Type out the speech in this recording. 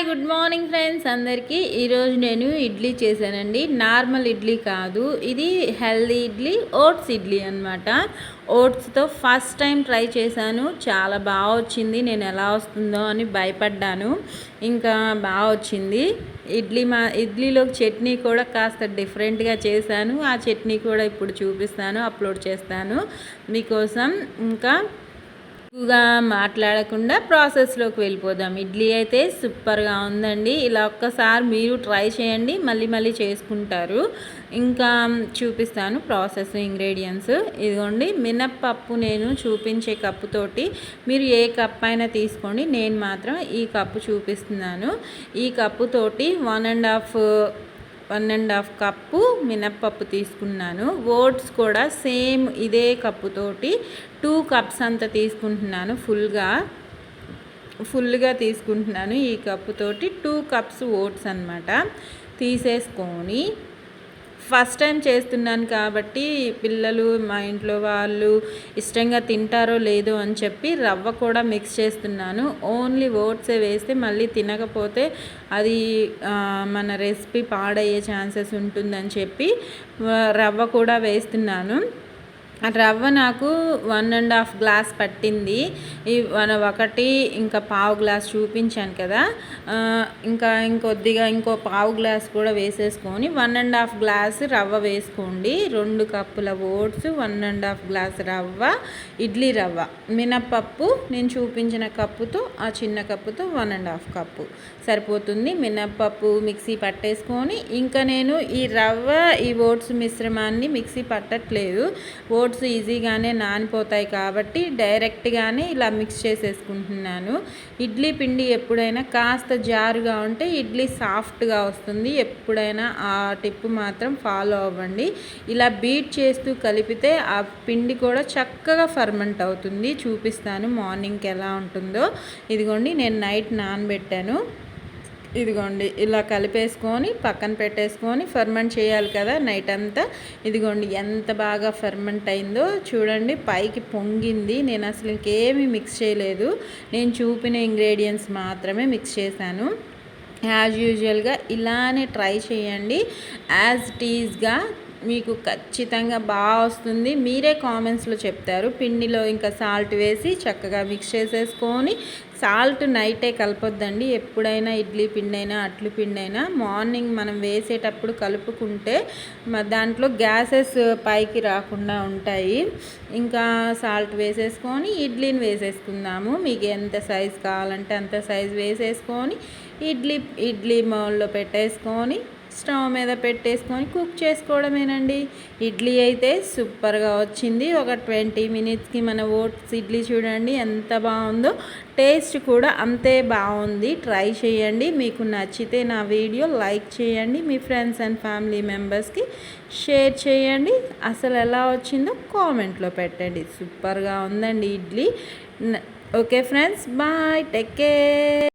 Hi good morning friends. అందరికీ ఈరోజు నేను ఇడ్లీ చేశానండి. నార్మల్ ఇడ్లీ కాదు ఇది హెల్దీ ఇడ్లీ ఓట్స్ ఇడ్లీ అనమాట ఓట్స్తో ఫస్ట్ టైం ట్రై చేశాను. చాలా బాగా వచ్చింది. నేను ఎలా వస్తుందో అని భయపడ్డాను. ఇంకా బాగా వచ్చింది. ఇడ్లీ మా ఇడ్లీలోకి చట్నీ కూడా కాస్త డిఫరెంట్గా చేశాను. ఆ చట్నీ కూడా ఇప్పుడు చూపిస్తాను అప్లోడ్ చేస్తాను. మీకోసం ఇంకా ఎక్కువగా మాట్లాడకుండా ప్రాసెస్లోకి వెళ్ళిపోదాం. ఇడ్లీ అయితే సూపర్గా ఉందండి. ఇలా ఒక్కసారి మీరు ట్రై చేయండి. మళ్ళీ మళ్ళీ చేసుకుంటారు. ఇంకా చూపిస్తాను ప్రాసెస్ ఇంగ్రీడియంట్స్ ఇదిగోండి మినప్పప్పు నేను చూపించే కప్పుతోటి మీరు ఏ కప్ అయినా తీసుకోండి. నేను మాత్రం ఈ కప్పు చూపిస్తున్నాను. ఈ కప్పుతోటి one and half one and half cup మినప్పప్పు తీసుకున్నాను. ఓట్స్ కూడా సేమ్ ఇదే కప్పుతోటి టూ కప్స్ అంత తీసుకుంటున్నాను ఫుల్గా. ఫుల్గా తీసుకుంటున్నాను ఈ కప్పుతోటి టూ కప్స్ ఓట్స్ అనమాట తీసేసుకొని ఫస్ట్ టైం చేస్తున్నాను కాబట్టి పిల్లలు మా ఇంట్లో వాళ్ళు ఇష్టంగా తింటారో లేదో అని చెప్పి రవ్వ కూడా మిక్స్ చేస్తున్నాను. ఓన్లీ ఓట్సే వేస్తే మళ్ళీ తినకపోతే అది మన రెసిపీ పాడయ్యే ఛాన్సెస్ ఉంటుందని చెప్పి రవ్వ కూడా వేస్తున్నాను. రవ్వ నాకు వన్ అండ్ హాఫ్ గ్లాస్ పట్టింది. ఈ ఒకటి ఇంకా పావు గ్లాస్ చూపించాను కదా. ఇంకా ఇంకొద్దిగా ఇంకో పావు గ్లాస్ కూడా వేసేసుకొని వన్ అండ్ హాఫ్ గ్లాస్ రవ్వ వేసుకోండి. రెండు కప్పుల oats one and half glass రవ్వ ఇడ్లీ రవ్వ. మినప్పప్పు నేను చూపించిన కప్పుతో ఆ చిన్న కప్పుతో వన్ అండ్ హాఫ్ కప్పు. సరిపోతుంది. మినప్పప్పు మిక్సీ పట్టేసుకొని ఇంకా నేను ఈ రవ్వ ఈ ఓట్స్ మిశ్రమాన్ని మిక్సీ పట్టట్లేదు. ఓట్స్ ఓట్స్ ఈజీగానే నానిపోతాయి కాబట్టి డైరెక్ట్గానే ఇలా మిక్స్ చేసేసుకుంటున్నాను. ఇడ్లీ పిండి ఎప్పుడైనా కాస్త జారుగా ఉంటే ఇడ్లీ సాఫ్ట్గా వస్తుంది. ఎప్పుడైనా ఆ టిప్ మాత్రం ఫాలో అవ్వండి. ఇలా బీట్ చేస్తూ కలిపితే ఆ పిండి కూడా చక్కగా ఫర్మెంట్ అవుతుంది. చూపిస్తాను మార్నింగ్కి ఎలా ఉంటుందో. ఇదిగోండి నేను నైట్ నానబెట్టాను. ఇదిగోండి ఇలా కలిపేసుకొని పక్కన పెట్టేసుకొని ఫర్మెంట్ చేయాలి కదా నైట్ అంతా. ఇదిగోండి ఎంత బాగా ఫర్మెంట్ అయిందో చూడండి పైకి పొంగింది. నేను అసలు ఇంకేమీ మిక్స్ చేయలేదు. నేను చూపిన ఇంగ్రీడియంట్స్ మాత్రమే మిక్స్ చేశాను. యాజ్ యూజువల్గా ఇలానే ట్రై చేయండి. యాజ్ టీజ్గా మీకు ఖచ్చితంగా బాగా వస్తుంది. మీరే కామెంట్స్లో చెప్తారు. పిండిలో ఇంకా సాల్ట్ వేసి చక్కగా మిక్స్ చేసేసుకొని సాల్ట్ నైటే కలపొద్దండి. ఎప్పుడైనా ఇడ్లీ పిండి అయినా అట్లు పిండి అయినా మార్నింగ్ మనం వేసేటప్పుడు కలుపుకుంటే దాంట్లో గ్యాసెస్ పైకి రాకుండా ఉంటాయి. ఇంకా సాల్ట్ వేసేసుకొని ఇడ్లీని వేసేసుకుందాము. మీకు ఎంత సైజ్ కావాలంటే అంత సైజ్ వేసేసుకొని ఇడ్లీ ఇడ్లీ మౌల్లో పెట్టేసుకొని స్టవ్ మీద పెట్టేసుకొని కుక్ చేసుకోవడమేనండి. ఇడ్లీ అయితే సూపర్గా వచ్చింది. ఒక ట్వంటీ మినిట్స్కి మన ఓట్స్ ఇడ్లీ చూడండి ఎంత బాగుందో. టేస్ట్ కూడా అంతే బాగుంది. ట్రై చేయండి. మీకు నచ్చితే నా వీడియో లైక్ చేయండి. మీ ఫ్రెండ్స్ అండ్ ఫ్యామిలీ మెంబర్స్కి షేర్ చేయండి. అసలు ఎలా వచ్చిందో కామెంట్లో పెట్టండి. సూపర్గా ఉందండి idli. Okay friends bye. Take care.